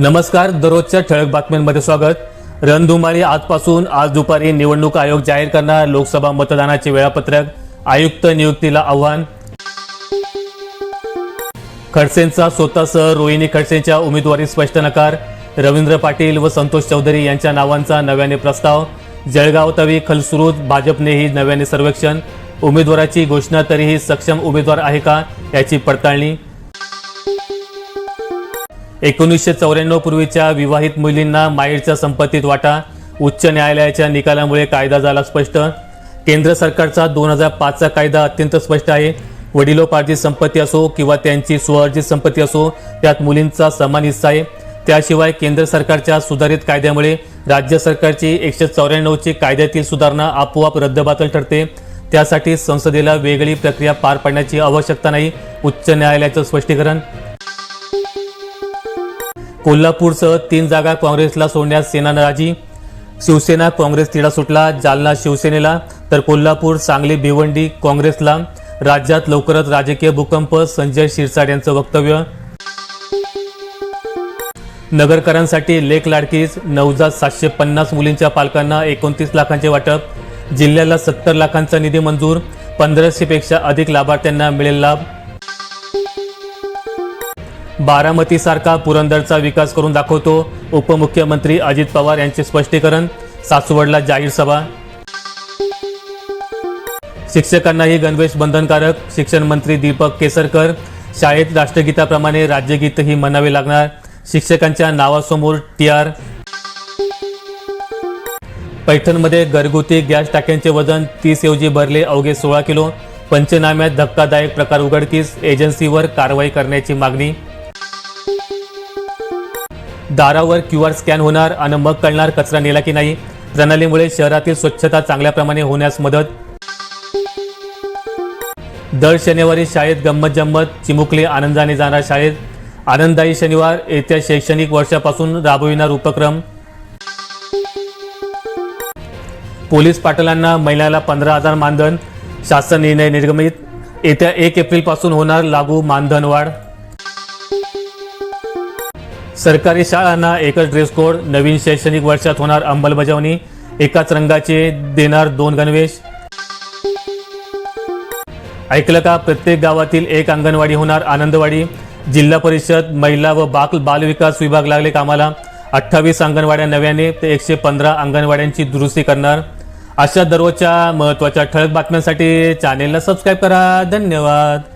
नमस्कार दररोजच्या ठळक बातम्यांमध्ये स्वागत. रणधुमाळी आजपासून आज दुपारी निवडणूक आयोग जाहीर करणार लोकसभा मतदानाचे वेळापत्रक आयुक्त नियुक्तीला आव्हान. खडसेंचा स्वतःसह रोहिणी खडसेंच्या उमेदवारी स्पष्ट नकार. रवींद्र पाटील व संतोष चौधरी यांच्या नावांचा नव्याने प्रस्ताव. जळगाव तवी खलसुरूत भाजपनेही नव्याने सर्वेक्षण. उमेदवाराची घोषणा तरीही सक्षम उमेदवार आहे का याची पडताळणी. एकोणीसशे चौऱ्याण्णव पूर्वीच्या विवाहित मुलींना माहेरच्या संपत्तीत वाटा उच्च न्यायालयाच्या निकालामुळे कायदा झाला स्पष्ट. केंद्र सरकारचा दोन हजार पाचचा कायदा अत्यंत स्पष्ट आहे. वडिलोपार्जित संपत्ती असो किंवा त्यांची स्वअर्जित संपत्ती असो त्यात मुलींचा समान हिस्सा आहे. त्याशिवाय केंद्र सरकारच्या सुधारित कायद्यामुळे राज्य सरकारची एकशे चौऱ्याण्णवची कायद्यातील सुधारणा आपोआप रद्दबातल ठरते. त्यासाठी संसदेला वेगळी प्रक्रिया पार पाडण्याची आवश्यकता नाही उच्च न्यायालयाचं स्पष्टीकरण. कोल्हापूरसह तीन जागा काँग्रेसला सोडण्यास सेना नाराजी. शिवसेना काँग्रेस तिढा सुटला जालना शिवसेनेला. तर कोल्हापूर सांगली भिवंडी काँग्रेसला. राज्यात लवकरच राजकीय भूकंप संजय शिरसाट यांचं वक्तव्य. नगरकरांसाठी लेख लाडकीच नवजात सातशे पन्नास मुलींच्या पालकांना एकोणतीस लाखांचे वाटप. जिल्ह्याला सत्तर लाखांचा निधी मंजूर. पंधराशेपेक्षा अधिक लाभार्थ्यांना मिळेल लाभ. बारामतीसारखा पुरंदरचा विकास करून दाखवतो उपमुख्यमंत्री अजित पवार यांचे स्पष्टीकरण सासवडला जाहीर सभा. शिक्षकांनाही गणवेश बंधनकारक शिक्षण मंत्री दीपक केसरकर. शाळेत राष्ट्रगीताप्रमाणे राज्यगीतही म्हणावे लागणार शिक्षकांच्या नावासमोर टी आर. पैठणमध्ये घरगुती गॅस टाक्यांचे वजन तीस ऐवजी भरले अवघे सोळा किलो पंचनाम्यात धक्कादायक प्रकार उघडकीस एजन्सीवर कारवाई करण्याची मागणी. दारावर क्यू आर स्कॅन होणार आणि मग कळणार कचरा नेला की नाही. प्रणालीमुळे शहरातील स्वच्छता चांगल्या प्रमाणे होण्यास मदत. दर शनिवारी शाळेत गंमत जम्मत चिमुकले आनंदाने जाणार शाळेत. आनंददायी शनिवार येत्या शैक्षणिक वर्षापासून राबविणार उपक्रम. पोलीस पाटलांना महिन्याला पंधरा हजार मानधन शासन निर्णय निर्गमित. येत्या एक एप्रिलपासून होणार लागू मानधन वाढ. सरकारी शाळांना एकच ड्रेस कोड नवीन शैक्षणिक वर्षात होणार अंमलबजावणी एकाच रंगाचे देणार दोन गणवेश. ऐकलं का? प्रत्येक गावातील एक अंगणवाडी होणार आनंदवाडी. जिल्हा परिषद महिला व बाल बालविकास विभाग लागले कामाला. अठ्ठावीस अंगणवाड्या नव्याने ते एकशे पंधरा अंगणवाड्यांची दुरुस्ती करणार. अशा दररोजच्या महत्त्वाच्या ठळक बातम्यांसाठी चॅनेलला सबस्क्राईब करा. धन्यवाद.